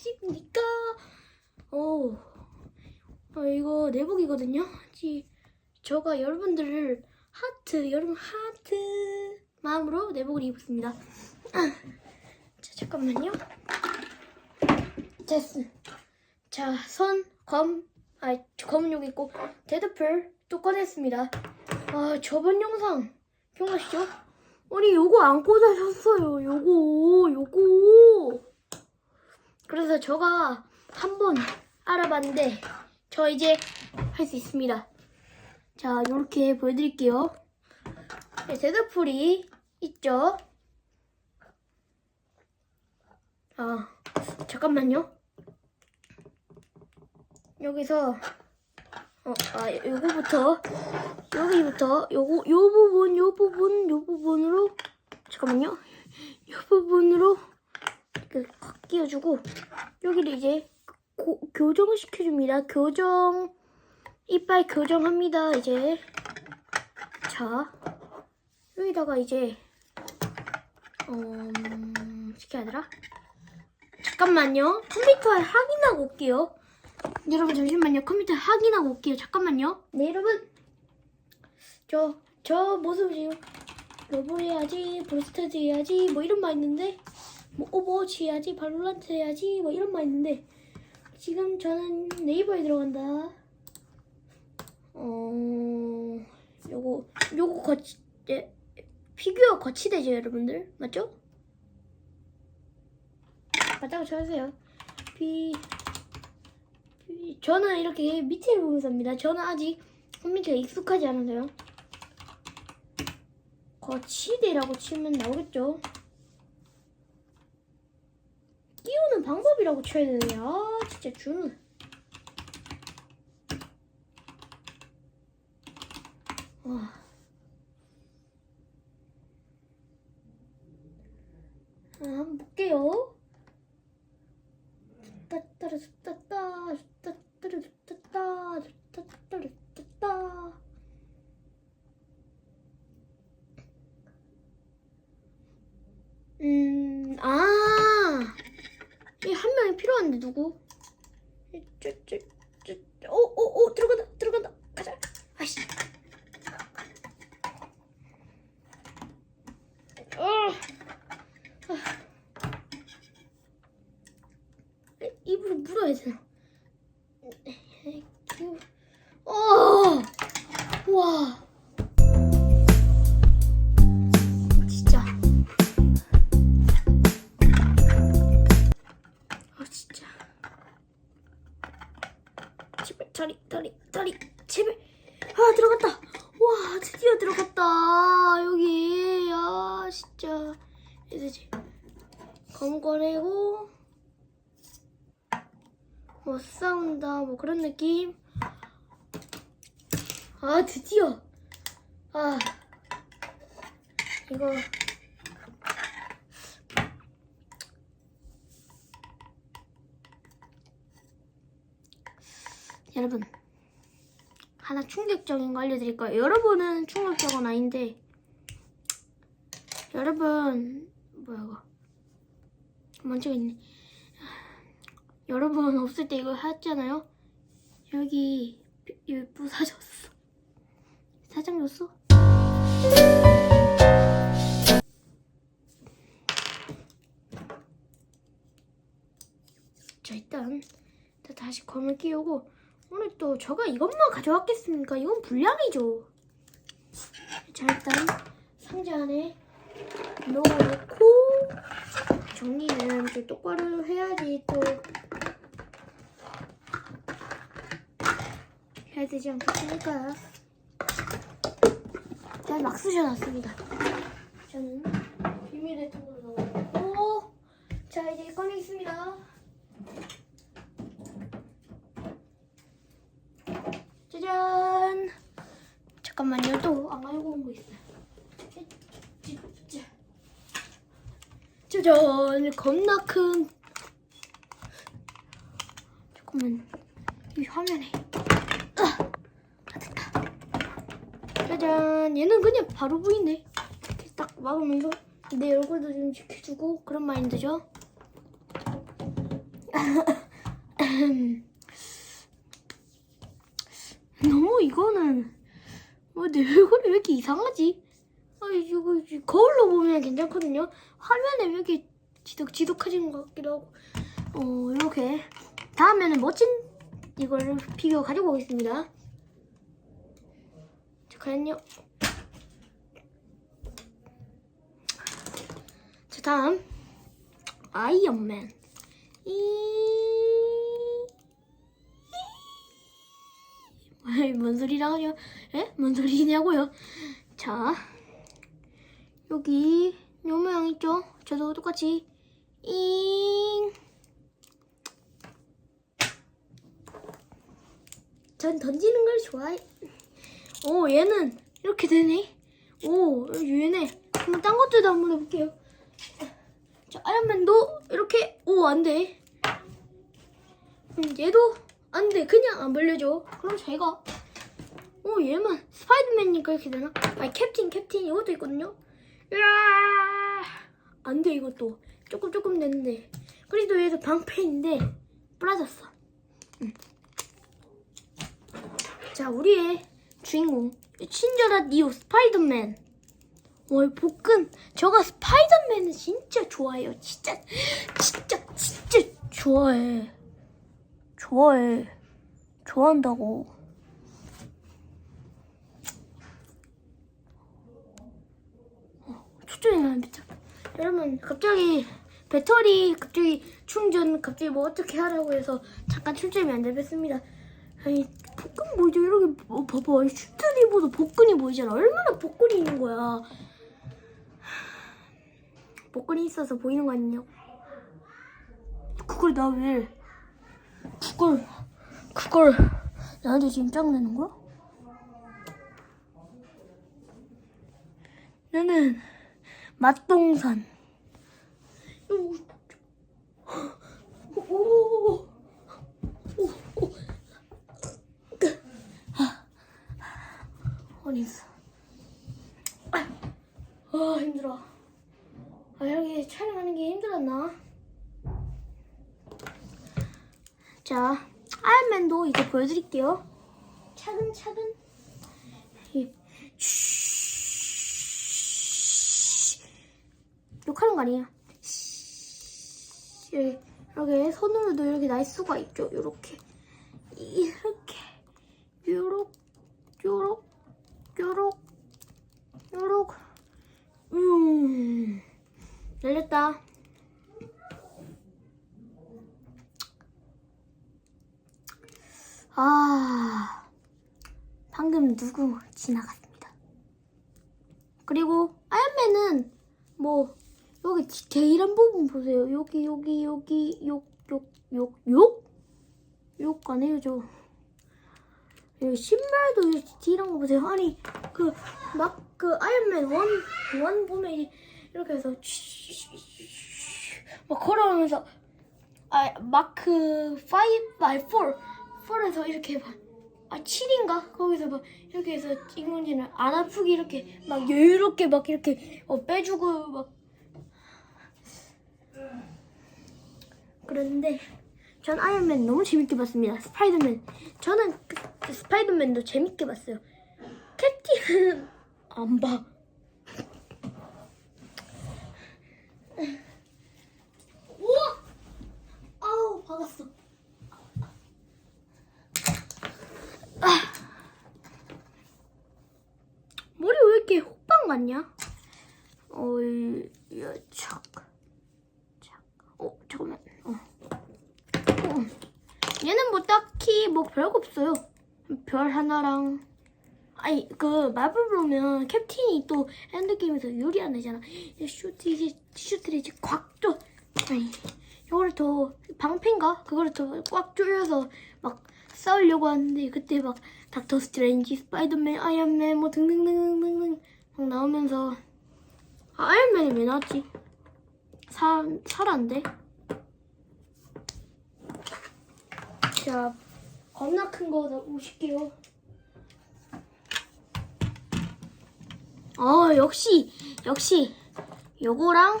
하십니까? 오, 어, 이거 내복이거든요. 지, 저가 여러분들을 하트, 여러분 하트 마음으로 내복을 입었습니다. 자, 잠깐만요. 됐어. 자, 손, 검, 아, 검은 여기 있고, 데드풀 또 꺼냈습니다. 아, 저번 영상 기억나시죠? 아니, 요거 안 꽂아셨어요. 요거, 요거. 그래서 저가 한번 알아봤는데, 저 이제 할 수 있습니다. 자, 요렇게 보여드릴게요. 네, 데드풀이 있죠? 아, 잠깐만요. 여기서 어, 아, 요거부터 여기부터 요거 요 부분 요 부분 요 부분으로 잠깐만요. 요 부분으로 이렇게 확 끼워주고 여기를 이제 고, 교정을 시켜줍니다. 교정 이빨 교정합니다. 이제 자 여기다가 이제 음, 어떻게 하더라? 잠깐만요. 컴퓨터에 확인하고 올게요. 여러분 잠시만요. 컴퓨터 확인하고 올게요. 잠깐만요. 네 여러분. 저, 저 모습 지금 로봇 해야지, 브로스테드 해야지, 뭐 이런 말 있는데 뭐 오버워치 해야지, 발로란트 해야지, 뭐 이런 말 있는데 지금 저는 네이버에 들어간다. 어, 요거, 요거 거치, 예, 피규어 거치대죠, 여러분들? 맞죠? 맞다고 쳐주세요. 피, 피, 저는 이렇게 밑을 보면서 합니다. 저는 아직 컴퓨터에 익숙하지 않아서요. 거치대라고 치면 나오겠죠? 방법이라고 쳐야 되네. 아, 진짜 주는. 와. 아, 한번 볼게요. 따따라 따따 따따라 따따 따따라 따따 음, 아, 이 한 명이 필요한데 누구? 저, 저, 저, 오, 오, 오, 들어간다, 들어간다, 가자. 아씨. 검 꺼내고 뭐 싸운다 뭐 그런 느낌? 아 드디어! 아 이거. 여러분 하나 충격적인 거 알려드릴 거예요. 여러분은 충격적은 아닌데 여러분 뭐야 이거 먼저 있네. 여러분 없을 때 이거 했잖아요. 여기 여기 부사졌어. 사장 줬어? 자 일단 자, 다시 검을 끼우고 오늘 또 저가 이것만 가져왔겠습니까? 이건 불량이죠. 자 일단 상자 안에 넣어놓고 정리는 또 똑바로 해야지 또 해야 되지 않겠습니까? 잘막 쑤셔놨습니다. 저는 비밀의 통으로 넣어놓고 자 이제 꺼내겠습니다. 짜잔! 잠깐만요, 또 안 알고 온 거 있어요. 짜잔! 겁나 큰. 잠깐만, 이 화면에. 아, 아, 됐다. 짜잔! 얘는 그냥 바로 보이네. 이렇게 딱 막으면서 내 얼굴도 좀 지켜주고 그런 마인드죠. 너무 이거는 어, 내 얼굴이 왜 이렇게 이상하지? 아 이거 이거 거울로 보면 괜찮거든요. 화면에 왜 이렇게 지독 지독해진 것 같기도 하고. 어 이렇게 다음에는 멋진 이걸 피규어 가지고 오겠습니다. 자, 과연요. 자 다음 아이언맨. 이... 뭔 소리라고요? 에? 뭔 소리냐고요? 자, 여기 요 모양 있죠? 저도 똑같이 잉. 전 던지는 걸 좋아해. 오, 얘는 이렇게 되네. 오, 얘네. 한번 딴 것들도 한번 해볼게요. 자, 아이언맨도 이렇게. 오, 안 돼. 음, 얘도 안 돼. 그냥 안 벌려줘. 그럼 제가. 오, 얘만. 스파이더맨이니까 이렇게 되나? 아니, 캡틴, 캡틴 이것도 있거든요. 안 돼, 이것도. 조금, 조금 됐는데. 그래도 얘도 방패인데, 부러졌어. 음. 자, 우리의 주인공. 친절한 니오 스파이더맨. 와, 이 복근. 저가 스파이더맨을 진짜 좋아해요. 진짜, 진짜, 진짜 좋아해. 좋아해. 좋아한다고. 나는 미쳐. 여러분, 갑자기 배터리 갑자기 충전 갑자기 뭐 어떻게 하라고 해서 잠깐 출점이 안 잡혔습니다. 아니, 복근 뭐죠? 이렇게, 어, 봐봐. 슈트를 입어도 복근이 보이잖아. 얼마나 복근이 있는 거야. 복근이 있어서 보이는 거 아니냐고. 그걸 나 왜, 그걸, 그걸 나한테 지금 짱내는 거야? 나는 맛동산. 오, 오, 오, 오, 오. 어디 있어? 아, 아 힘들어. 아 여기 촬영하는 게 힘들었나? 자, 아이언맨도 이제 보여드릴게요. 차근차근. 이- 욕하는 거. 쉬- 이렇게, 이렇게 손으로도 이렇게 날 수가 있죠. 이렇게. 이렇게. 요렇게. 요렇게. 요렇게. 요렇게. 음. 열렸다. 아, 방금 누구 지나갔습니다. 그리고 아이언맨은 뭐 여기 디테일한 부분 보세요. 여기 여기 여기 욕욕욕욕욕 안 해요 저. 여기 신발도 이 디테일한 거 보세요. 아니 그 막그 아이언맨 원원 보면 이- 이렇게 해서 막 걸어오면서 아 마크 5 아니 4 4에서 이렇게 막 아, 7인가? 거기서 막 이렇게 해서 인공지능 안 아프게 이렇게 막 여유롭게 막 이렇게 어, 빼주고 막 그랬는데 전 아이언맨 너무 재밌게 봤습니다. 스파이더맨 저는 그, 그 스파이더맨도 재밌게 봤어요. 캡틴은 안 봐. 우와! 아우 박았어. 머리 왜 이렇게 호빵 같냐? 어이, 야, 착. 착. 어, 잠깐만. 어. 어. 얘는 뭐 딱히 뭐 별거 없어요. 별 하나랑. 아니, 그, 마블 보면 캡틴이 또 엔드게임에서 유리한 애잖아. 이 슈트, 이제, 슈트를 이제 꽉 쪼. 아니, 이거를 더, 방패인가? 그거를 더 꽉 조여서 막 싸우려고 하는데, 그때 막 닥터 스트레인지, 스파이더맨, 아이언맨, 뭐 등등등등등 막 나오면서, 아, 아이언맨이 왜 나왔지? 사, 살았는데? 자, 겁나 큰 거 오실게요. 어, 역시, 역시, 요거랑,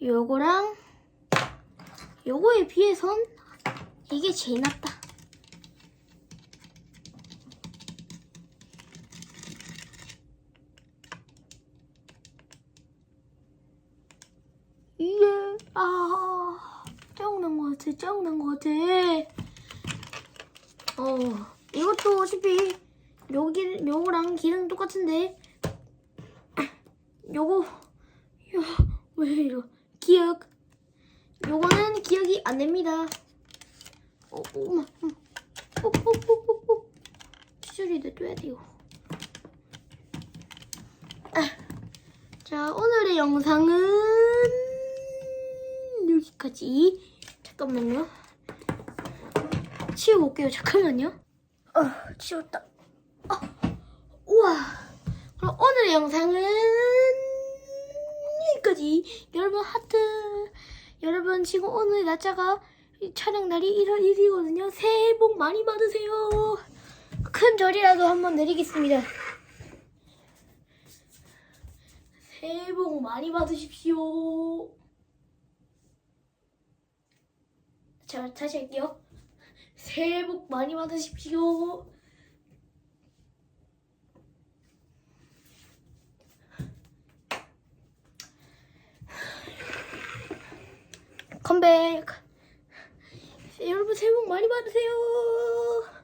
요거랑, 요거에 비해선 이게 제일 낫다. 이게 아 짜증난 것 같아 짜증난 것 같아 어 이것도 어차피 여기 요거랑 기능 똑같은데. 요거. 요, 왜 이러 기억. 요거는 기억이 안 됩니다. 어, 어머 어머 뽁뽁뽁뽁뽁 시절이도 떼야 돼요. 아, 자 오늘의 영상은 여기까지. 잠깐만요 치우고 올게요. 잠깐만요. 어 치웠다. 어, 우와. 그럼 오늘의 영상은 여기까지. 여러분 하트. 여러분 지금 오늘 날짜가 촬영 날이 1월 1일이거든요. 새해 복 많이 받으세요. 큰 절이라도 한번 내리겠습니다. 새해 복 많이 받으십시오. 자 다시 할게요 새해 복 많이 받으십시오 컴백. 여러분 새해 복 많이 받으세요.